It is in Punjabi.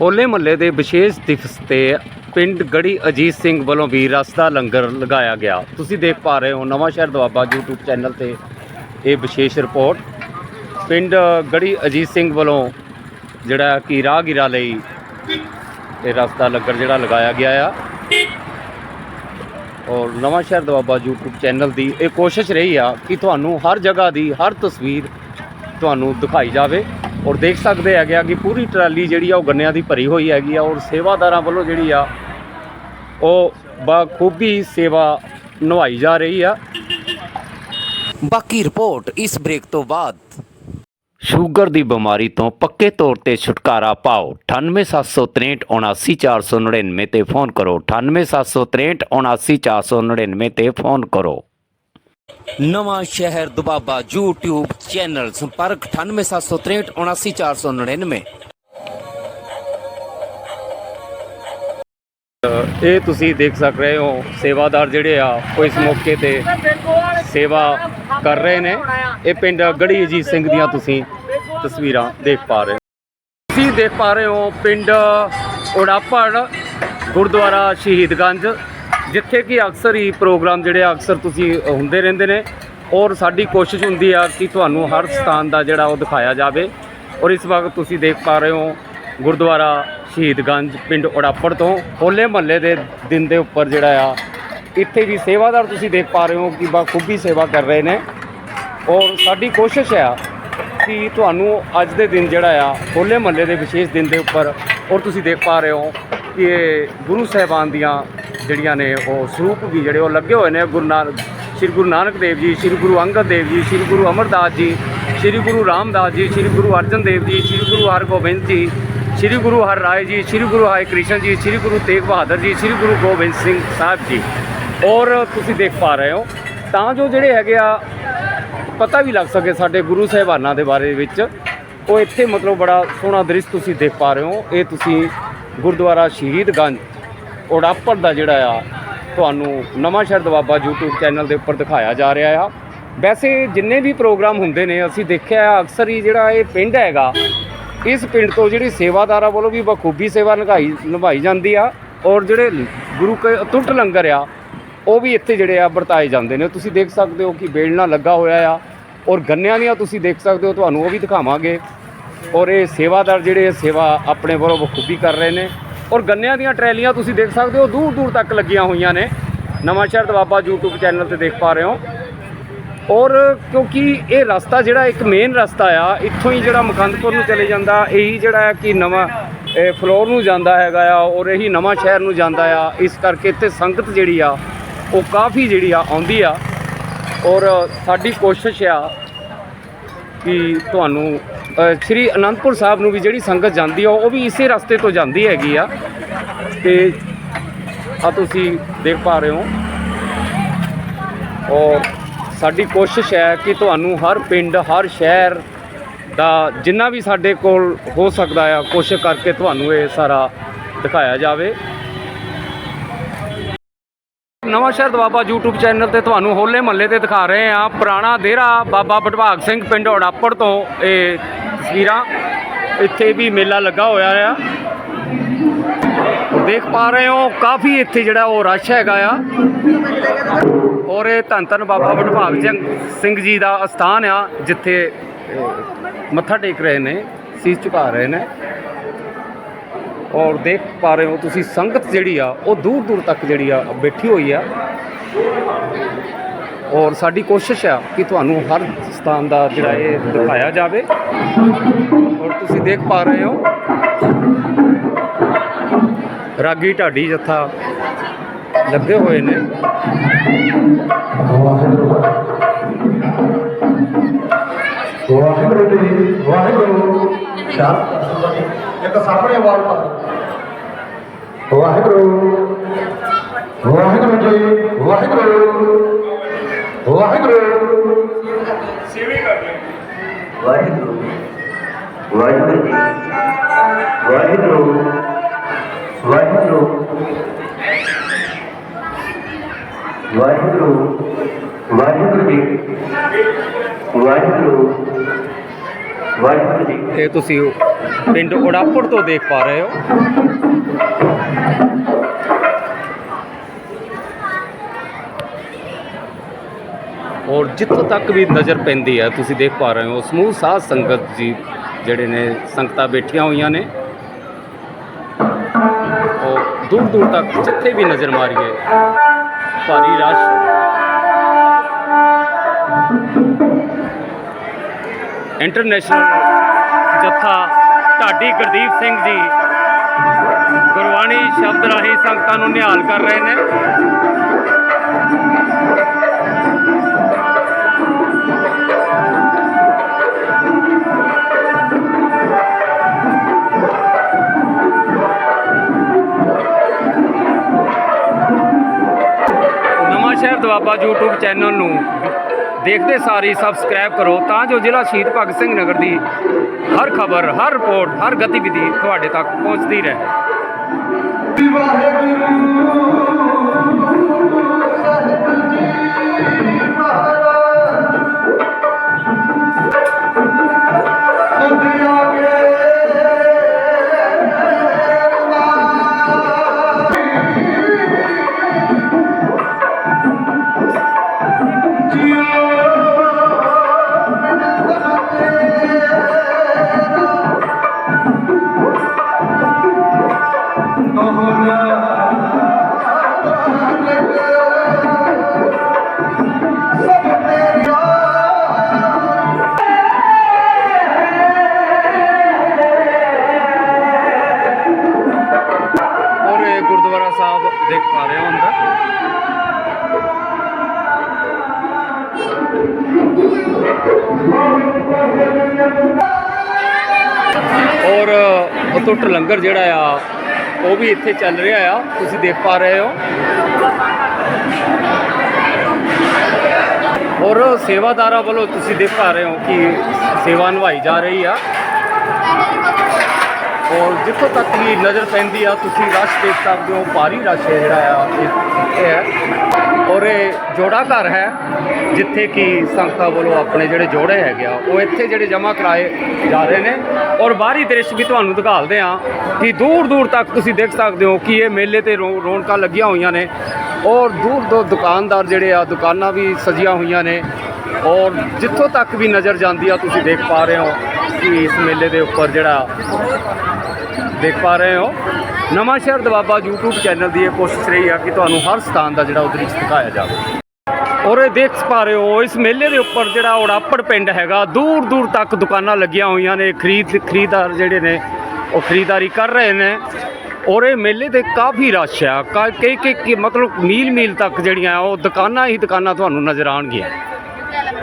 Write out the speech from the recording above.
ਹੋਲੇ ਮਹੱਲੇ ਦੇ ਵਿਸ਼ੇਸ਼ ਦਿਵਸ ਤੇ ਪਿੰਡ ਗੜੀ ਅਜੀਤ ਸਿੰਘ ਵੱਲੋਂ ਵੀ ਰਸਤਾ ਲੰਗਰ ਲਗਾਇਆ ਗਿਆ। ਤੁਸੀਂ ਦੇਖ ਪਾ ਰਹੇ ਹੋ ਨਵਾਂ ਸ਼ਹਿਰ ਦੁਆਬਾ YouTube ਚੈਨਲ ਤੇ ਇਹ ਵਿਸ਼ੇਸ਼ ਰਿਪੋਰਟ। ਪਿੰਡ ਗੜੀ ਅਜੀਤ ਸਿੰਘ ਵੱਲੋਂ ਜਿਹੜਾ ਕਿ ਰਾਹਗੀਰਾ ਲਈ ਇਹ ਰਸਤਾ ਲੰਗਰ ਜਿਹੜਾ ਲਗਾਇਆ ਗਿਆ ਆ। ਔਰ ਨਵਾਂ ਸ਼ਹਿਰ ਦੁਆਬਾ YouTube ਚੈਨਲ ਦੀ ਇਹ ਕੋਸ਼ਿਸ਼ ਰਹੀ ਆ ਕਿ ਤੁਹਾਨੂੰ ਹਰ ਜਗ੍ਹਾ ਦੀ ਹਰ ਤਸਵੀਰ ਤੁਹਾਨੂੰ ਦਿਖਾਈ ਜਾਵੇ। ਔਰ ਦੇਖ ਸਕਦੇ ਹੈਗੇ ਆ ਕਿ ਪੂਰੀ ਟਰਾਲੀ ਜਿਹੜੀ ਆ ਉਹ ਗੰਨਿਆਂ ਦੀ ਭਰੀ ਹੋਈ ਹੈਗੀ ਆ ਔਰ ਸੇਵਾਦਾਰਾਂ ਵੱਲੋਂ ਜਿਹੜੀ ਆ ਉਹ ਬਖੂਬੀ ਸੇਵਾ ਨਿਭਾਈ ਜਾ ਰਹੀ ਆ। ਬਾਕੀ ਰਿਪੋਰਟ ਇਸ ਬ੍ਰੇਕ ਤੋਂ ਬਾਅਦ। ਸ਼ੂਗਰ ਦੀ ਬਿਮਾਰੀ ਤੋਂ ਪੱਕੇ ਤੌਰ ਤੇ ਛੁਟਕਾਰਾ ਪਾਓ। 9876379499 ਤੇ ਫੋਨ ਕਰੋ। 9876379499 ਤੇ ਫੋਨ ਕਰੋ। ਨਵਾਂ ਸ਼ਹਿਰ ਦੁਬਾਬਾ YouTube ਚੈਨਲ, ਸੰਪਰਕ 9876379499 ਇਹ ਤੁਸੀਂ ਦੇਖ ਸਕ ਰਹੇ ਹੋ, ਸੇਵਾਦਾਰ ਜਿਹੜੇ ਆ, ਉਹ ਇਸ ਮੌਕੇ ਤੇ ਸੇਵਾ ਕਰ ਰਹੇ ਨੇ। ਇਹ ਪਿੰਡ ਗੜੀ ਅਜੀਤ ਸਿੰਘ ਦੀਆਂ ਤੁਸੀਂ ਤਸਵੀਰਾਂ ਦੇਖ ਪਾ ਰਹੇ ਹੋ। ਤੁਸੀਂ ਦੇਖ ਪਾ ਰਹੇ ਹੋ ਪਿੰਡ ਉੜਾਪੜ, ਗੁਰਦੁਆਰਾ ਸ਼ਹੀਦਗੰਜ। ਜਿੱਥੇ ਕਿ ਅਕਸਰ ਹੀ ਪ੍ਰੋਗਰਾਮ ਜਿਹੜੇ ਆ, ਅਕਸਰ ਤੁਸੀਂ ਹੁੰਦੇ ਰਹਿੰਦੇ ਨੇ। ਔਰ ਸਾਡੀ ਕੋਸ਼ਿਸ਼ ਹੁੰਦੀ ਆ ਕਿ ਤੁਹਾਨੂੰ ਹਰ ਸਥਾਨ ਦਾ ਜਿਹੜਾ ਉਹ ਦਿਖਾਇਆ ਜਾਵੇ। ਔਰ ਇਸ ਵਕਤ ਤੁਸੀਂ ਦੇਖ ਪਾ ਰਹੇ ਹੋ ਗੁਰਦੁਆਰਾ ਸ਼ਹੀਦਗੰਜ ਪਿੰਡ ਉੜਾਪੜ ਤੋਂ। ਹੋਲੇ ਮਹੱਲੇ ਦੇ ਦਿਨ ਦੇ ਉੱਪਰ ਜਿਹੜਾ ਆ, ਇੱਥੇ ਵੀ ਸੇਵਾਦਾਰ ਤੁਸੀਂ ਦੇਖ ਪਾ ਰਹੇ ਹੋ ਕਿ ਬਖੂਬੀ ਸੇਵਾ ਕਰ ਰਹੇ ਨੇ। ਔਰ ਸਾਡੀ ਕੋਸ਼ਿਸ਼ ਆ ਕਿ ਤੁਹਾਨੂੰ ਅੱਜ ਦੇ ਦਿਨ ਜਿਹੜਾ ਆ, ਹੋਲੇ ਮਹੱਲੇ ਦੇ ਵਿਸ਼ੇਸ਼ ਦਿਨ ਦੇ ਉੱਪਰ, ਔਰ ਤੁਸੀਂ ਦੇਖ ਪਾ ਰਹੇ ਹੋ ਕਿ ਗੁਰੂ ਸਾਹਿਬਾਨ ਦੀਆਂ ਜਿਹੜੀਆਂ ਨੇ ਉਹ ਸਰੂਪ ਵੀ ਜਿਹੜੇ ਉਹ ਲੱਗੇ ਹੋਏ ਨੇ ਗੁਰੂ ਨਾਨਕ ਸ੍ਰੀ ਗੁਰੂ ਨਾਨਕ ਦੇਵ ਜੀ ਸ੍ਰੀ ਗੁਰੂ ਅੰਗਦ ਦੇਵ ਜੀ ਸ੍ਰੀ ਗੁਰੂ ਅਮਰਦਾਸ ਜੀ ਸ੍ਰੀ ਗੁਰੂ ਰਾਮਦਾਸ ਜੀ ਸ੍ਰੀ ਗੁਰੂ ਅਰਜਨ ਦੇਵ ਜੀ ਸ੍ਰੀ ਗੁਰੂ ਹਰਗੋਬਿੰਦ ਜੀ ਸ੍ਰੀ ਗੁਰੂ ਹਰ ਰਾਏ ਜੀ ਸ੍ਰੀ ਗੁਰੂ ਹਰਿ ਕ੍ਰਿਸ਼ਨ ਜੀ ਸ੍ਰੀ ਗੁਰੂ ਤੇਗ ਬਹਾਦਰ ਜੀ ਸ੍ਰੀ ਗੁਰੂ ਗੋਬਿੰਦ ਸਿੰਘ ਸਾਹਿਬ ਜੀ ਔਰ ਤੁਸੀਂ ਦੇਖ ਪਾ ਰਹੇ ਹੋ ਤਾਂ ਜੋ ਜਿਹੜੇ ਹੈਗੇ ਆ ਪਤਾ ਵੀ ਲੱਗ ਸਕੇ ਸਾਡੇ ਗੁਰੂ ਸਾਹਿਬਾਨਾਂ ਦੇ ਬਾਰੇ ਵਿੱਚ ਉਹ ਇੱਥੇ ਮਤਲਬ ਬੜਾ ਸੋਹਣਾ ਦ੍ਰਿਸ਼ ਤੁਸੀਂ ਦੇਖ ਪਾ ਰਹੇ ਹੋ ਇਹ ਤੁਸੀਂ ਗੁਰਦੁਆਰਾ ਸ਼ਹੀਦਗੰਜ ਉੜਾਪੜ ਦਾ ਜਿਹੜਾ ਆ, ਤੁਹਾਨੂੰ ਨਵਾਂ ਸ਼ਹਿਰ ਦਵਾਬਾ YouTube ਚੈਨਲ ਦੇ ਉੱਪਰ ਦਿਖਾਇਆ ਜਾ ਰਿਹਾ ਆ। ਵੈਸੇ ਜਿੰਨੇ ਵੀ ਪ੍ਰੋਗਰਾਮ ਹੁੰਦੇ ਨੇ, ਅਸੀਂ ਦੇਖਿਆ ਆ, ਅਕਸਰ ਹੀ ਜਿਹੜਾ ਇਹ ਪਿੰਡ ਹੈਗਾ, ਇਸ ਪਿੰਡ ਤੋਂ ਜਿਹੜੀ ਸੇਵਾਦਾਰਾਂ ਵੱਲੋਂ ਵੀ ਬਖੂਬੀ ਸੇਵਾ ਨਿਭਾਈ ਨਿਭਾਈ ਜਾਂਦੀ ਆ ਔਰ ਜਿਹੜੇ ਗੁਰੂ ਕੇ, ਅਤੁੱਟ ਲੰਗਰ ਆ, ਉਹ ਵੀ ਇੱਥੇ ਜਿਹੜੇ ਆ ਵਰਤਾਏ ਜਾਂਦੇ ਨੇ। ਤੁਸੀਂ ਦੇਖ ਸਕਦੇ ਹੋ ਕਿ ਬੇਲਣਾ ਲੱਗਾ ਹੋਇਆ ਆ ਔਰ ਗੰਨਿਆਂ ਦੀਆਂ ਤੁਸੀਂ ਦੇਖ ਸਕਦੇ ਹੋ, ਤੁਹਾਨੂੰ ਉਹ ਵੀ ਦਿਖਾਵਾਂਗੇ। ਔਰ ਇਹ ਸੇਵਾਦਾਰ ਜਿਹੜੇ ਇਹ ਸੇਵਾ ਆਪਣੇ ਵੱਲੋਂ ਬਖੂਬੀ ਕਰ ਰਹੇ ਨੇ। ਔਰ ਗੰਨਿਆਂ ਦੀਆਂ ਟਰੈਲੀਆਂ ਤੁਸੀਂ ਦੇਖ ਸਕਦੇ ਹੋ, ਦੂਰ ਦੂਰ ਤੱਕ ਲੱਗੀਆਂ ਹੋਈਆਂ ਨੇ। ਨਵਾਂ ਸ਼ਹਿਰ ਦਵਾਬਾ YouTube ਚੈਨਲ ਤੇ ਦੇਖ ਪਾ ਰਹੇ ਹੋ। ਔਰ ਕਿਉਂਕਿ ਇਹ ਰਸਤਾ ਜਿਹੜਾ, ਇੱਕ ਮੇਨ ਰਸਤਾ ਆ, ਇੱਥੋਂ ਹੀ ਜਿਹੜਾ ਮੁਕੰਦਪੁਰ ਨੂੰ ਚਲੇ ਜਾਂਦਾ, ਇਹੀ ਜਿਹੜਾ ਹੈ ਕਿ ਨਵਾਂ ਫਲੋਰ ਨੂੰ ਜਾਂਦਾ ਹੈਗਾ ਆ ਔਰ ਇਹੀ ਨਵਾਂ ਸ਼ਹਿਰ ਨੂੰ ਜਾਂਦਾ ਆ। ਇਸ ਕਰਕੇ ਇੱਥੇ ਸੰਗਤ ਜਿਹੜੀ ਆ, ਉਹ ਕਾਫੀ ਜਿਹੜੀ ਆ ਆਉਂਦੀ ਆ। ਔਰ ਸਾਡੀ ਕੋਸ਼ਿਸ਼ ਆ ਕਿ ਤੁਹਾਨੂੰ ਸ੍ਰੀ ਅਨੰਦਪੁਰ ਸਾਹਿਬ ਨੂੰ ਵੀ ਜਿਹੜੀ ਸੰਗਤ ਜਾਂਦੀ ਆ, ਉਹ ਵੀ ਇਸੇ ਰਸਤੇ ਤੋਂ ਜਾਂਦੀ ਹੈਗੀ ਆ। ਤੇ ਆ ਤੁਸੀਂ ਦੇਖ ਪਾ ਰਹੇ ਹੋ। ਔਰ ਸਾਡੀ ਕੋਸ਼ਿਸ਼ ਹੈ ਕਿ ਤੁਹਾਨੂੰ ਹਰ ਪਿੰਡ, ਹਰ ਸ਼ਹਿਰ ਦਾ ਜਿੰਨਾ ਵੀ ਸਾਡੇ ਕੋਲ ਹੋ ਸਕਦਾ ਆ, ਕੋਸ਼ਿਸ਼ ਕਰਕੇ ਤੁਹਾਨੂੰ ਇਹ ਸਾਰਾ ਦਿਖਾਇਆ ਜਾਵੇ। ਨਵਾਂ ਸ਼ਹਿਰ ਦਵਾਬਾ YouTube ਚੈਨਲ ਤੇ ਤੁਹਾਨੂੰ ਹੋਲੇ ਮਹੱਲੇ ਤੇ ਦਿਖਾ ਰਹੇ ਆ। ਪੁਰਾਣਾ ਦੇਰਾ ਬਾਬਾ ਬਟਵਾਗ ਸਿੰਘ ਪਿੰਡ ਉੜਾਪੜ ਤੋਂ ਇਹ ਤਸਵੀਰਾਂ। ਇੱਥੇ ਵੀ ਮੇਲਾ ਲੱਗਾ ਹੋਇਆ ਆ। ਦੇਖ ਪਾ ਰਹੇ ਹੋ, ਕਾਫੀ ਇੱਥੇ ਜਿਹੜਾ ਉਹ ਰਸ਼ ਹੈਗਾ ਆ। ਔਰ ਇਹ ਧੰਨ ਧੰਨ ਬਾਬਾ ਵਡਭਾਗ ਸਿੰਘ ਜੀ ਦਾ ਅਸਥਾਨ ਆ, ਜਿੱਥੇ ਮੱਥਾ ਟੇਕ ਰਹੇ ਨੇ, ਸੀਸ ਝੁਕਾ ਰਹੇ ਨੇ। ਔਰ ਦੇਖ ਪਾ ਰਹੇ ਹੋ ਤੁਸੀਂ ਸੰਗਤ ਜਿਹੜੀ ਆ, ਉਹ ਦੂਰ ਦੂਰ ਤੱਕ ਜਿਹੜੀ ਆ, ਬੈਠੀ ਹੋਈ ਆ। ਔਰ ਸਾਡੀ ਕੋਸ਼ਿਸ਼ ਆ ਕਿ ਤੁਹਾਨੂੰ ਹਰ ਸਥਾਨ ਦਾ ਜਿਹੜਾ ਇਹ ਦਿਖਾਇਆ ਜਾਵੇ। ਔਰ ਤੁਸੀਂ ਦੇਖ ਪਾ ਰਹੇ ਹੋ। ਰਾਗੀ ਢਾਡੀ ਜੱਥਾ ਲੱਗੇ ਹੋਏ ਨੇ। ਵਾਹਿਗੁਰੂ ਜੀ, ਵਾਹਿਗੁਰੂ ਇੱਕ ਸਾਹਮਣੇ ਆਵਾਜ਼ ਵਾਹਿਗੁਰੂ ਵਾਹਿਗੁਰੂ ਜੀ ਵਾਹਿਗੁਰੂ ਵਾਹਿਗੁਰੂ। ਵਾਹਿਗੁਰੂ। ਵਾਹਿਗੁਰੂ ਜੀ। ਵਾਹਿਗੁਰੂ। ਵਾਹਿਗੁਰੂ। ਵਾਹਿਗੁਰੂ। ਵਾਹਿਗੁਰੂ ਜੀ। ਵਾਹਿਗੁਰੂ। ਵਾਹਿਗੁਰੂ ਜੀ। ਇਹ ਤੁਸੀਂ ਪਿੰਡ ਉੜਾਪੜ ਤੋਂ ਦੇਖ ਪਾ ਰਹੇ ਹੋ। ਔਰ ਜਿੱਥੋਂ ਤੱਕ ਵੀ ਨਜ਼ਰ ਪੈਂਦੀ ਹੈ, ਤੁਸੀਂ ਦੇਖ ਪਾ ਰਹੇ ਹੋ, ਸਮੂਹ ਸਾਧ ਸੰਗਤ ਜੀ ਜਿਹੜੇ ਨੇ ਸੰਗਤਾਂ ਬੈਠੀਆਂ ਹੋਈਆਂ ਨੇ। ਔਰ ਦੂਰ ਦੂਰ ਤੱਕ ਜਿੱਥੇ ਵੀ ਨਜ਼ਰ ਮਾਰੀਏ, ਭਾਰੀ ਰਸ਼। ਇੰਟਰਨੈਸ਼ਨਲ ਜੱਥਾ ਢਾਡੀ ਗੁਰਦੀਪ ਸਿੰਘ ਜੀ ਗੁਰਬਾਣੀ ਸ਼ਬਦ ਰਾਹੀਂ ਸੰਗਤਾਂ ਨੂੰ ਨਿਹਾਲ ਕਰ ਰਹੇ ਨੇ। ਬਾਬਾ ਸ਼ਹਿਰ YouTube ਚੈਨਲ ਨੂੰ ਦੇਖਦੇ ਸਾਰੀ ਸਬਸਕ੍ਰਾਈਬ ਕਰੋ ਤਾਂ ਜੋ ਜ਼ਿਲ੍ਹਾ ਸ਼ਹੀਦ ਭਗਤ ਸਿੰਘ ਨਗਰ ਦੀ ਹਰ ਖਬਰ, ਹਰ ਰਿਪੋਰਟ, ਹਰ ਗਤੀਵਿਧੀ ਤੁਹਾਡੇ ਤੱਕ ਪਹੁੰਚਦੀ ਰਹੇ। ਔਰ ਔਰ ਅਤੁੱਟ ਲੰਗਰ ਜਿਹੜਾ ਆ, ਉਹ ਵੀ ਇੱਥੇ ਚੱਲ ਰਿਹਾ ਆ। ਤੁਸੀਂ ਦੇਖ ਪਾ ਰਹੇ ਹੋ। ਔਰ, ਸੇਵਾਦਾਰਾਂ ਵੱਲੋਂ ਤੁਸੀਂ ਦੇਖ ਪਾ ਰਹੇ ਹੋ ਕਿ ਸੇਵਾ ਨਿਭਾਈ ਜਾ ਰਹੀ ਆ। ਔਰ ਜਿੱਥੋਂ ਤੱਕ ਵੀ ਨਜ਼ਰ ਪੈਂਦੀ ਆ, ਤੁਸੀਂ ਰਸ਼ ਦੇਖ ਸਕਦੇ ਹੋ, ਭਾਰੀ ਰਸ਼ ਹੈ ਜਿਹੜਾ ਆ ਇਹ- ਹੈ। ਔਰ ਇਹ ਜੋੜਾ ਘਰ ਹੈ, ਜਿੱਥੇ ਕਿ ਸੰਗਤਾਂ ਵੱਲੋਂ ਆਪਣੇ ਜਿਹੜੇ ਜੋੜੇ ਹੈਗੇ ਆ, ਉਹ ਇੱਥੇ ਜਿਹੜੇ ਜਮ੍ਹਾਂ ਕਰਾਏ ਜਾ ਰਹੇ ਨੇ। ਔਰ ਬਾਹਰੀ ਦ੍ਰਿਸ਼ ਵੀ ਤੁਹਾਨੂੰ ਦਿਖਾਲਦੇ ਆ ਕਿ ਦੂਰ ਦੂਰ ਤੱਕ ਤੁਸੀਂ ਦੇਖ ਸਕਦੇ ਹੋ ਕਿ ਇਹ ਮੇਲੇ ਤੇ ਰੌ- ਰੌਣਕਾਂ ਲੱਗੀਆਂ ਹੋਈਆਂ ਨੇ। ਔਰ ਦੂਰ ਦੂਰ ਦੁਕਾਨਦਾਰ ਜਿਹੜੇ ਆ, ਦੁਕਾਨਾਂ ਵੀ ਸਜੀਆਂ ਹੋਈਆਂ ਨੇ। ਔਰ ਜਿੱਥੋਂ ਤੱਕ ਵੀ ਨਜ਼ਰ ਜਾਂਦੀ ਆ, ਤੁਸੀਂ ਦੇਖ ਪਾ ਰਹੇ ਹੋ। ਕਿ ਇਸ ਮੇਲੇ ਦੇ ਉੱਪਰ ਜਿਹੜਾ ਦੇਖ ਪਾ ਰਹੇ ਹੋ। ਨਵਾਂ ਸ਼ਹਿਰ ਦਵਾਬਾ YouTube ਚੈਨਲ ਦੀ ਇਹ ਕੋਸ਼ਿਸ਼ ਰਹੀ ਆ ਕਿ ਤੁਹਾਨੂੰ ਹਰ ਸਥਾਨ ਦਾ ਜਿਹੜਾ ਉਹ ਦਿਖਾਇਆ ਜਾਵੇ। ਔਰ ਇਹ ਦੇਖ ਪਾ ਰਹੇ ਹੋ, ਇਸ ਮੇਲੇ ਦੇ ਉੱਪਰ ਜਿਹੜਾ ਉੜਾਪੜ ਪਿੰਡ ਹੈਗਾ ਦੂਰ ਦੂਰ ਤੱਕ ਦੁਕਾਨਾਂ ਲੱਗੀਆਂ ਹੋਈਆਂ ਨੇ, ਖਰੀਦ ਖਰੀਦਦਾਰ ਜਿਹੜੇ ਨੇ, ਉਹ ਖਰੀਦਦਾਰੀ ਕਰ ਰਹੇ ਨੇ। ਔਰ ਇਹ ਮੇਲੇ ਤੇ ਕਾਫੀ ਰਸ਼ ਆ। ਕਾ- ਕਈ ਕਈ ਕਈ ਮਤਲਬ ਮੀਲ ਮੀਲ ਤੱਕ ਜਿਹੜੀਆਂ ਉਹ ਦੁਕਾਨਾਂ ਹੀ ਦੁਕਾਨਾਂ ਤੁਹਾਨੂੰ ਨਜ਼ਰ ਆਉਣਗੀਆਂ।